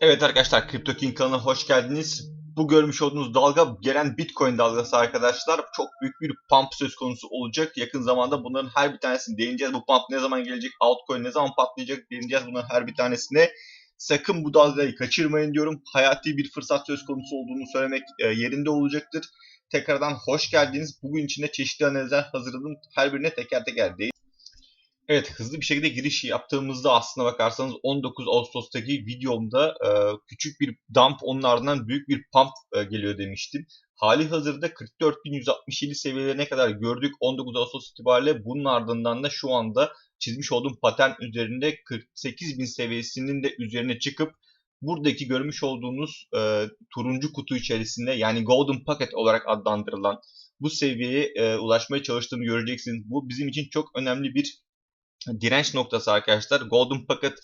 Evet arkadaşlar Crypto King kanalına hoş geldiniz. Bu görmüş olduğunuz dalga gelen Bitcoin dalgası arkadaşlar. Çok büyük bir pump söz konusu olacak. Yakın zamanda bunların her bir tanesini değineceğiz. Bu pump ne zaman gelecek? Altcoin ne zaman patlayacak? Değineceğiz bunların her bir tanesine. Sakın bu dalgayı kaçırmayın diyorum. Hayati bir fırsat söz konusu olduğunu söylemek e, yerinde olacaktır. Tekrardan hoş geldiniz. Bugün içinde çeşitli analizler hazırladım. Her birine teker teker değin. Evet hızlı bir şekilde giriş yaptığımızda aslına bakarsanız 19 Ağustos'taki videomda e, küçük bir dump onun ardından büyük bir pump e, geliyor demiştim. Hali hazırda 44.167 seviyelerine kadar gördük 19 Ağustos itibariyle. Bunun ardından da şu anda çizmiş olduğum patern üzerinde 48.000 seviyesinin de üzerine çıkıp buradaki görmüş olduğunuz e, turuncu kutu içerisinde yani Golden Pocket olarak adlandırılan bu seviyeye e, ulaşmaya çalıştığını göreceksiniz. Bu bizim için çok önemli bir direnç noktası arkadaşlar. Golden Pocket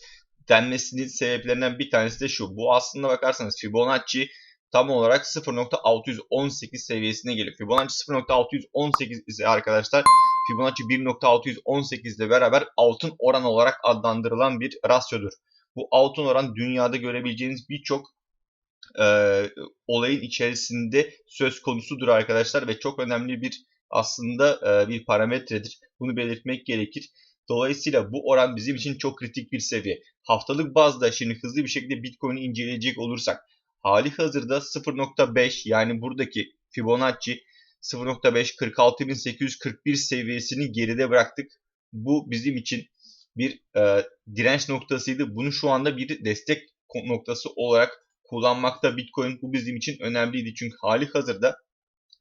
denmesinin sebeplerinden bir tanesi de şu. Bu aslında bakarsanız Fibonacci tam olarak 0.618 seviyesine geliyor. Fibonacci 0.618 ise arkadaşlar Fibonacci 1.618 ile beraber altın oran olarak adlandırılan bir rasyodur. Bu altın oran dünyada görebileceğiniz birçok e, olayın içerisinde söz konusudur arkadaşlar ve çok önemli bir aslında e, bir parametredir. Bunu belirtmek gerekir. Dolayısıyla bu oran bizim için çok kritik bir seviye. Haftalık bazda şimdi hızlı bir şekilde Bitcoin'i inceleyecek olursak hali hazırda 0.5 yani buradaki Fibonacci 0.5 46.841 seviyesini geride bıraktık. Bu bizim için bir e, direnç noktasıydı. Bunu şu anda bir destek noktası olarak kullanmakta Bitcoin. Bu bizim için önemliydi. Çünkü hali hazırda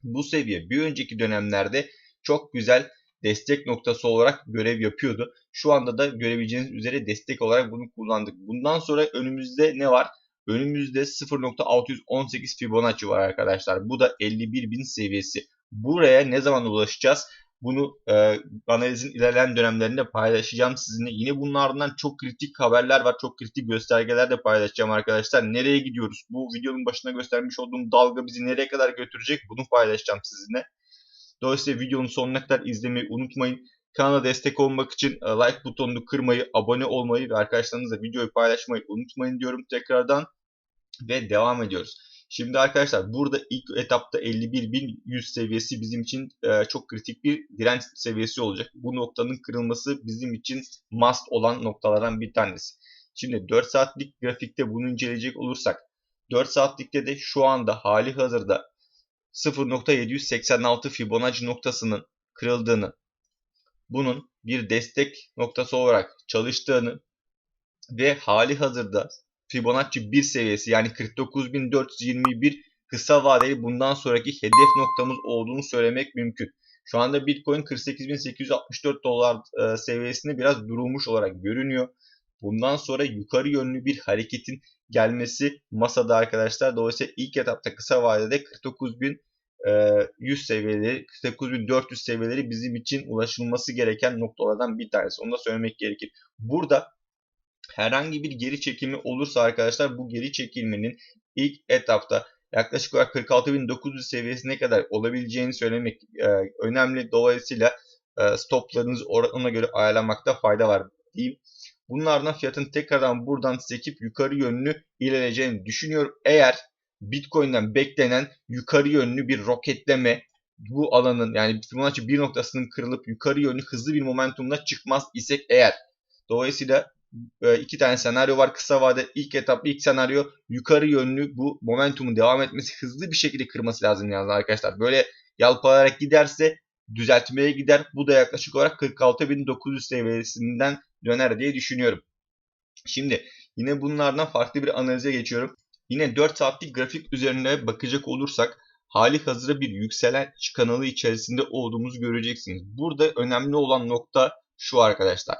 bu seviye bir önceki dönemlerde çok güzel destek noktası olarak görev yapıyordu. Şu anda da görebileceğiniz üzere destek olarak bunu kullandık. Bundan sonra önümüzde ne var? Önümüzde 0.618 Fibonacci var arkadaşlar. Bu da 51.000 seviyesi. Buraya ne zaman ulaşacağız? Bunu e, analizin ilerleyen dönemlerinde paylaşacağım sizinle. Yine bunlardan çok kritik haberler var. Çok kritik göstergeler de paylaşacağım arkadaşlar. Nereye gidiyoruz? Bu videonun başına göstermiş olduğum dalga bizi nereye kadar götürecek? Bunu paylaşacağım sizinle. Dolayısıyla videonun sonuna kadar izlemeyi unutmayın. Kanala destek olmak için e, like butonunu kırmayı, abone olmayı ve arkadaşlarınızla videoyu paylaşmayı unutmayın diyorum tekrardan. Ve devam ediyoruz. Şimdi arkadaşlar burada ilk etapta 51.100 seviyesi bizim için e, çok kritik bir direnç seviyesi olacak. Bu noktanın kırılması bizim için must olan noktalardan bir tanesi. Şimdi 4 saatlik grafikte bunu inceleyecek olursak 4 saatlikte de şu anda hali hazırda 0.786 Fibonacci noktasının kırıldığını, bunun bir destek noktası olarak çalıştığını ve hali hazırda Fibonacci 1 seviyesi yani 49.421 kısa vadeli bundan sonraki hedef noktamız olduğunu söylemek mümkün. Şu anda Bitcoin 48.864 dolar e, seviyesinde biraz durulmuş olarak görünüyor. Bundan sonra yukarı yönlü bir hareketin gelmesi masada arkadaşlar. Dolayısıyla ilk etapta kısa vadede 49.000 100 seviyeli 8400 seviyeleri bizim için ulaşılması gereken noktalardan bir tanesi. Onu da söylemek gerekir. Burada herhangi bir geri çekimi olursa arkadaşlar bu geri çekilmenin ilk etapta yaklaşık olarak 46.900 seviyesine kadar olabileceğini söylemek e, önemli. Dolayısıyla e, stoplarınızı ona göre ayarlamakta fayda var diyeyim. Bunlardan fiyatın tekrardan buradan sekip yukarı yönlü ilerleyeceğini düşünüyorum. Eğer Bitcoin'den beklenen yukarı yönlü bir roketleme bu alanın yani Fibonacci bir noktasının kırılıp yukarı yönlü hızlı bir momentumla çıkmaz isek eğer. Dolayısıyla e, iki tane senaryo var. Kısa vade ilk etap ilk senaryo yukarı yönlü bu momentumun devam etmesi hızlı bir şekilde kırması lazım yalnız arkadaşlar. Böyle yalpalayarak giderse düzeltmeye gider. Bu da yaklaşık olarak 46.900 seviyesinden döner diye düşünüyorum. Şimdi yine bunlardan farklı bir analize geçiyorum. Yine 4 saatlik grafik üzerine bakacak olursak hali hazırda bir yükselen kanalı içerisinde olduğumuzu göreceksiniz. Burada önemli olan nokta şu arkadaşlar.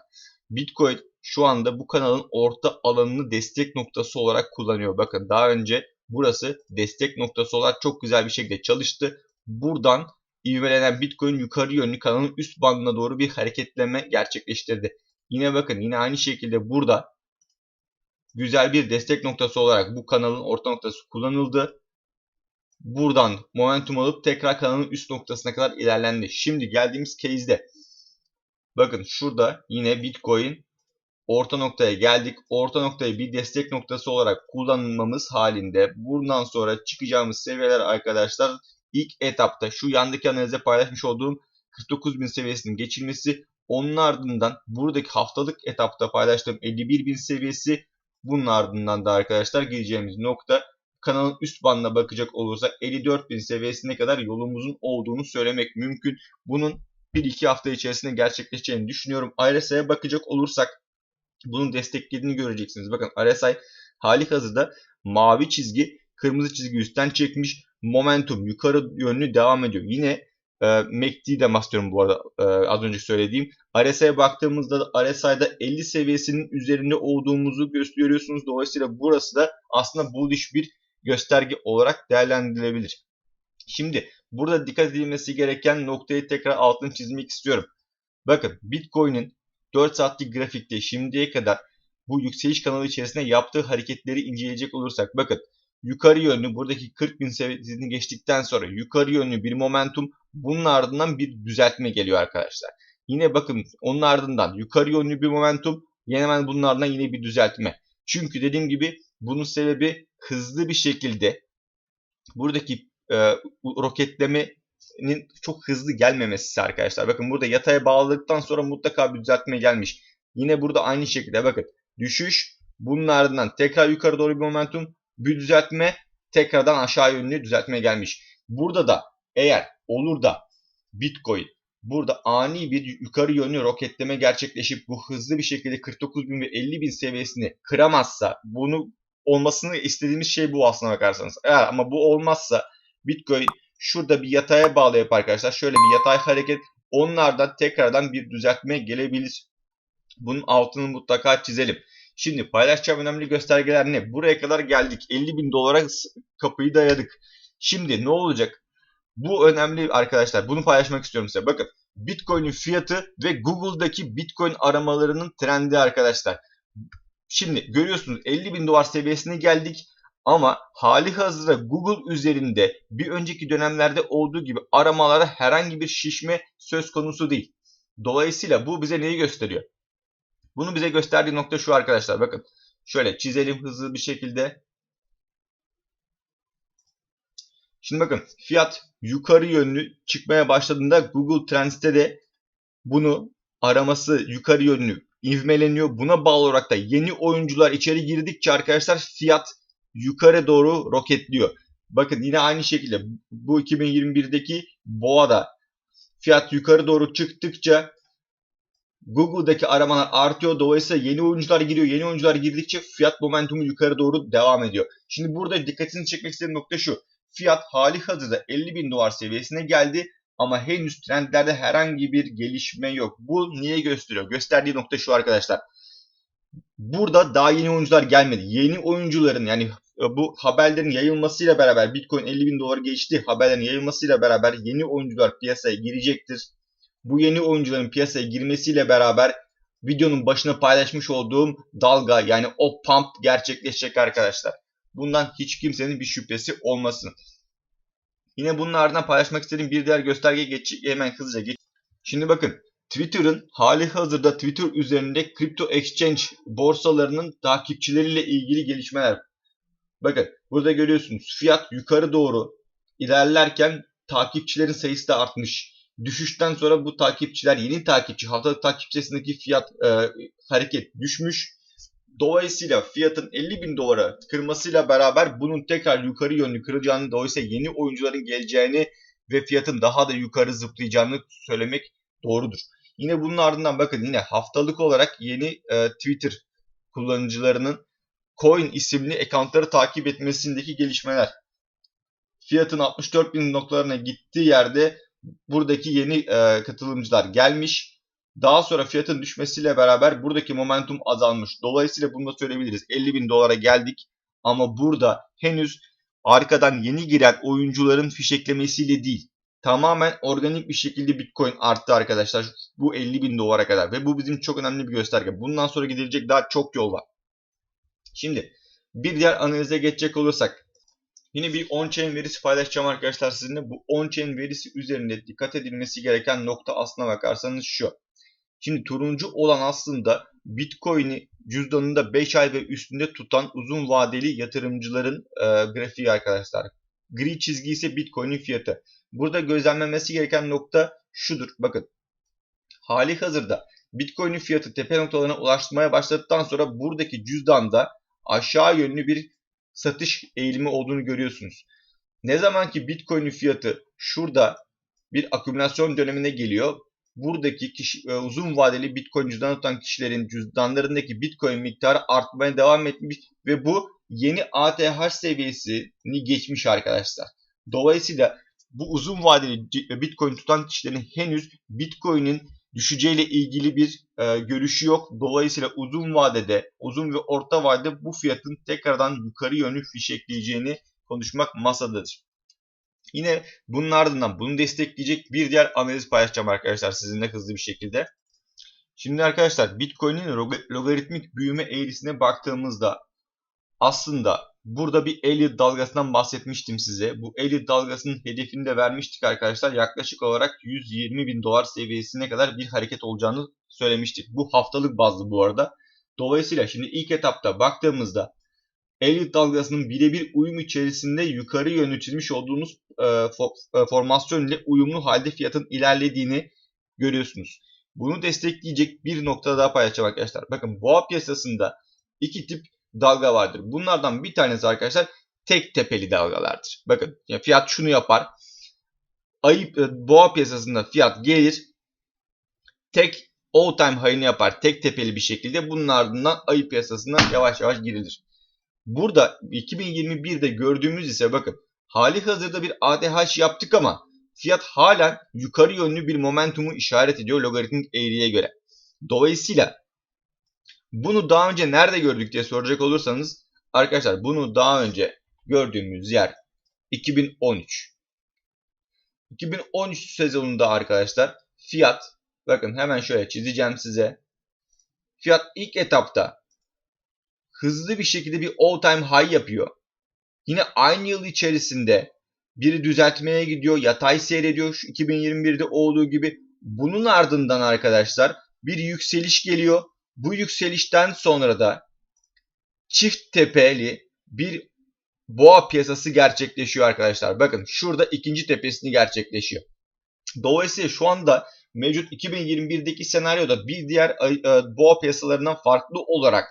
Bitcoin şu anda bu kanalın orta alanını destek noktası olarak kullanıyor. Bakın daha önce burası destek noktası olarak çok güzel bir şekilde çalıştı. Buradan ivmelenen Bitcoin yukarı yönlü kanalın üst bandına doğru bir hareketleme gerçekleştirdi. Yine bakın yine aynı şekilde burada güzel bir destek noktası olarak bu kanalın orta noktası kullanıldı. Buradan momentum alıp tekrar kanalın üst noktasına kadar ilerlendi. Şimdi geldiğimiz case'de bakın şurada yine Bitcoin orta noktaya geldik. Orta noktayı bir destek noktası olarak kullanmamız halinde bundan sonra çıkacağımız seviyeler arkadaşlar ilk etapta şu yandaki analize paylaşmış olduğum 49.000 seviyesinin geçilmesi onun ardından buradaki haftalık etapta paylaştığım 51.000 seviyesi bunun ardından da arkadaşlar gireceğimiz nokta kanalın üst bandına bakacak olursak 54.000 seviyesine kadar yolumuzun olduğunu söylemek mümkün. Bunun 1-2 hafta içerisinde gerçekleşeceğini düşünüyorum. RSI'ye bakacak olursak bunun desteklediğini göreceksiniz. Bakın RSI hali hazırda mavi çizgi kırmızı çizgi üstten çekmiş. Momentum yukarı yönlü devam ediyor. Yine e, MACD'yi de bahsediyorum bu arada e, az önce söylediğim. RSI'ye baktığımızda RSI'da 50 seviyesinin üzerinde olduğumuzu gösteriyorsunuz. Dolayısıyla burası da aslında bullish bir gösterge olarak değerlendirilebilir. Şimdi burada dikkat edilmesi gereken noktayı tekrar altını çizmek istiyorum. Bakın Bitcoin'in 4 saatlik grafikte şimdiye kadar bu yükseliş kanalı içerisinde yaptığı hareketleri inceleyecek olursak bakın yukarı yönlü buradaki 40 bin seviyesini geçtikten sonra yukarı yönlü bir momentum bunun ardından bir düzeltme geliyor arkadaşlar. Yine bakın onun ardından yukarı yönlü bir momentum yine hemen bunun ardından yine bir düzeltme. Çünkü dediğim gibi bunun sebebi hızlı bir şekilde buradaki e, roketlemenin çok hızlı gelmemesi arkadaşlar. Bakın burada yataya bağladıktan sonra mutlaka bir düzeltme gelmiş. Yine burada aynı şekilde bakın düşüş bunun ardından tekrar yukarı doğru bir momentum bir düzeltme tekrardan aşağı yönlü düzeltme gelmiş. Burada da eğer olur da Bitcoin burada ani bir yukarı yönlü roketleme gerçekleşip bu hızlı bir şekilde 49 bin ve 50 bin seviyesini kıramazsa bunu olmasını istediğimiz şey bu aslına bakarsanız. Eğer ama bu olmazsa Bitcoin şurada bir yataya bağlayıp arkadaşlar şöyle bir yatay hareket onlardan tekrardan bir düzeltme gelebilir. Bunun altını mutlaka çizelim. Şimdi paylaşacağım önemli göstergeler ne? Buraya kadar geldik. 50 bin dolara kapıyı dayadık. Şimdi ne olacak? Bu önemli arkadaşlar. Bunu paylaşmak istiyorum size. Bakın Bitcoin'in fiyatı ve Google'daki Bitcoin aramalarının trendi arkadaşlar. Şimdi görüyorsunuz 50 bin dolar seviyesine geldik. Ama hali hazırda Google üzerinde bir önceki dönemlerde olduğu gibi aramalara herhangi bir şişme söz konusu değil. Dolayısıyla bu bize neyi gösteriyor? Bunu bize gösterdiği nokta şu arkadaşlar. Bakın şöyle çizelim hızlı bir şekilde. Şimdi bakın fiyat yukarı yönlü çıkmaya başladığında Google Trends'te de bunu araması yukarı yönlü ivmeleniyor. Buna bağlı olarak da yeni oyuncular içeri girdikçe arkadaşlar fiyat yukarı doğru roketliyor. Bakın yine aynı şekilde bu 2021'deki BOA'da fiyat yukarı doğru çıktıkça Google'daki aramalar artıyor. Dolayısıyla yeni oyuncular giriyor. Yeni oyuncular girdikçe fiyat momentumu yukarı doğru devam ediyor. Şimdi burada dikkatini çekmek istediğim nokta şu. Fiyat hali hazırda 50 bin dolar seviyesine geldi. Ama henüz trendlerde herhangi bir gelişme yok. Bu niye gösteriyor? Gösterdiği nokta şu arkadaşlar. Burada daha yeni oyuncular gelmedi. Yeni oyuncuların yani e, bu haberlerin yayılmasıyla beraber Bitcoin 50 bin dolar geçti. Haberlerin yayılmasıyla beraber yeni oyuncular piyasaya girecektir. Bu yeni oyuncuların piyasaya girmesiyle beraber videonun başına paylaşmış olduğum dalga yani o pump gerçekleşecek arkadaşlar. Bundan hiç kimsenin bir şüphesi olmasın. Yine bunun ardından paylaşmak istediğim bir diğer gösterge geç, hemen hızlıca geç. Şimdi bakın Twitter'ın hali hazırda Twitter üzerinde kripto exchange borsalarının takipçileriyle ilgili gelişmeler. Bakın burada görüyorsunuz fiyat yukarı doğru ilerlerken takipçilerin sayısı da artmış. Düşüşten sonra bu takipçiler yeni takipçi haftalık takipçisindeki fiyat e, hareket düşmüş. Dolayısıyla fiyatın 50 bin dolara kırmasıyla beraber bunun tekrar yukarı yönlü kıracağını dolayısıyla yeni oyuncuların geleceğini ve fiyatın daha da yukarı zıplayacağını söylemek doğrudur. Yine bunun ardından bakın yine haftalık olarak yeni e, Twitter kullanıcılarının Coin isimli accountları takip etmesindeki gelişmeler. Fiyatın 64 bin noktalarına gittiği yerde buradaki yeni e, katılımcılar gelmiş. Daha sonra fiyatın düşmesiyle beraber buradaki momentum azalmış. Dolayısıyla bunu da söyleyebiliriz. 50 bin dolara geldik ama burada henüz arkadan yeni giren oyuncuların fişeklemesiyle değil. Tamamen organik bir şekilde Bitcoin arttı arkadaşlar. Bu 50 bin dolara kadar ve bu bizim çok önemli bir gösterge. Bundan sonra gidilecek daha çok yol var. Şimdi bir diğer analize geçecek olursak Yine bir on-chain verisi paylaşacağım arkadaşlar sizinle. Bu on-chain verisi üzerinde dikkat edilmesi gereken nokta aslına bakarsanız şu. Şimdi turuncu olan aslında Bitcoin'i cüzdanında 5 ay ve üstünde tutan uzun vadeli yatırımcıların e, grafiği arkadaşlar. Gri çizgi ise Bitcoin'in fiyatı. Burada gözlenmemesi gereken nokta şudur. Bakın hali hazırda Bitcoin'in fiyatı tepe noktalarına ulaşmaya başladıktan sonra buradaki cüzdanda aşağı yönlü bir satış eğilimi olduğunu görüyorsunuz. Ne zaman ki Bitcoin'in fiyatı şurada bir akümülasyon dönemine geliyor. Buradaki kişi, e, uzun vadeli Bitcoin cüzdan tutan kişilerin cüzdanlarındaki Bitcoin miktarı artmaya devam etmiş ve bu yeni ATH seviyesini geçmiş arkadaşlar. Dolayısıyla bu uzun vadeli Bitcoin tutan kişilerin henüz Bitcoin'in düşeceğiyle ilgili bir e, görüşü yok. Dolayısıyla uzun vadede, uzun ve orta vadede bu fiyatın tekrardan yukarı yönlü fişekleyeceğini konuşmak masadadır. Yine bunun ardından bunu destekleyecek bir diğer analiz paylaşacağım arkadaşlar sizinle hızlı bir şekilde. Şimdi arkadaşlar Bitcoin'in logaritmik büyüme eğrisine baktığımızda aslında burada bir Elliot dalgasından bahsetmiştim size. Bu Elliot dalgasının hedefini de vermiştik arkadaşlar. Yaklaşık olarak 120 bin dolar seviyesine kadar bir hareket olacağını söylemiştik. Bu haftalık bazlı bu arada. Dolayısıyla şimdi ilk etapta baktığımızda Elliot dalgasının birebir uyum içerisinde yukarı yönetilmiş olduğunuz e, e, formasyon ile uyumlu halde fiyatın ilerlediğini görüyorsunuz. Bunu destekleyecek bir nokta daha paylaşacağım arkadaşlar. Bakın boğa piyasasında iki tip dalga vardır. Bunlardan bir tanesi arkadaşlar tek tepeli dalgalardır. Bakın yani fiyat şunu yapar. Ayıp e, boğa piyasasında fiyat gelir. Tek all time high'ını yapar. Tek tepeli bir şekilde. Bunun ardından ayı piyasasına yavaş yavaş girilir. Burada 2021'de gördüğümüz ise bakın hali hazırda bir ATH yaptık ama fiyat halen yukarı yönlü bir momentumu işaret ediyor logaritmik eğriye göre. Dolayısıyla bunu daha önce nerede gördük diye soracak olursanız arkadaşlar bunu daha önce gördüğümüz yer 2013. 2013 sezonunda arkadaşlar fiyat bakın hemen şöyle çizeceğim size. Fiyat ilk etapta hızlı bir şekilde bir all time high yapıyor. Yine aynı yıl içerisinde biri düzeltmeye gidiyor, yatay seyrediyor. Şu 2021'de olduğu gibi. Bunun ardından arkadaşlar bir yükseliş geliyor. Bu yükselişten sonra da çift tepeli bir boğa piyasası gerçekleşiyor arkadaşlar. Bakın şurada ikinci tepesini gerçekleşiyor. Dolayısıyla şu anda mevcut 2021'deki senaryoda bir diğer e, boğa piyasalarından farklı olarak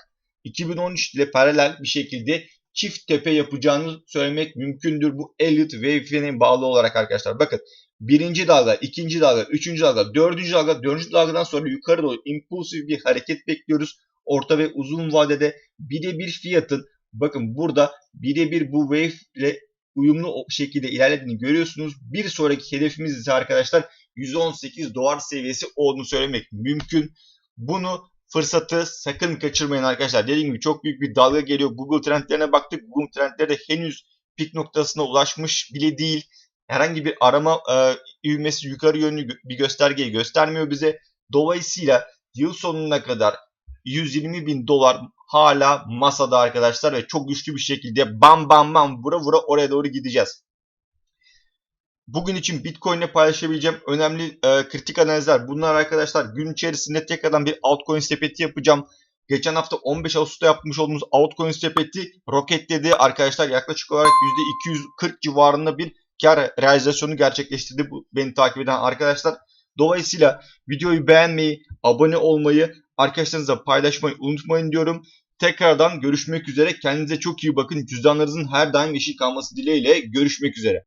2013 ile paralel bir şekilde çift tepe yapacağını söylemek mümkündür. Bu Elliott Wave'ine bağlı olarak arkadaşlar. Bakın birinci dalga, ikinci dalga, üçüncü dalga, dördüncü dalga, dördüncü dalgadan sonra yukarı doğru impulsif bir hareket bekliyoruz. Orta ve uzun vadede birebir fiyatın bakın burada birebir bu wave ile uyumlu şekilde ilerlediğini görüyorsunuz. Bir sonraki hedefimiz ise arkadaşlar 118 dolar seviyesi olduğunu söylemek mümkün. Bunu fırsatı sakın kaçırmayın arkadaşlar. Dediğim gibi çok büyük bir dalga geliyor. Google trendlerine baktık. Google trendleri de henüz pik noktasına ulaşmış bile değil. Herhangi bir arama e, ivmesi yukarı yönlü bir göstergeyi göstermiyor bize. Dolayısıyla yıl sonuna kadar 120 bin dolar hala masada arkadaşlar ve çok güçlü bir şekilde bam bam bam vura vura oraya doğru gideceğiz. Bugün için Bitcoin ile paylaşabileceğim önemli e, kritik analizler bunlar arkadaşlar. Gün içerisinde tekrardan bir altcoin sepeti yapacağım. Geçen hafta 15 Ağustos'ta yapmış olduğumuz altcoin sepeti roketledi arkadaşlar. Yaklaşık olarak %240 civarında bir kar realizasyonu gerçekleştirdi bu beni takip eden arkadaşlar. Dolayısıyla videoyu beğenmeyi, abone olmayı, arkadaşlarınızla paylaşmayı unutmayın diyorum. Tekrardan görüşmek üzere. Kendinize çok iyi bakın. Cüzdanlarınızın her daim yeşil kalması dileğiyle görüşmek üzere.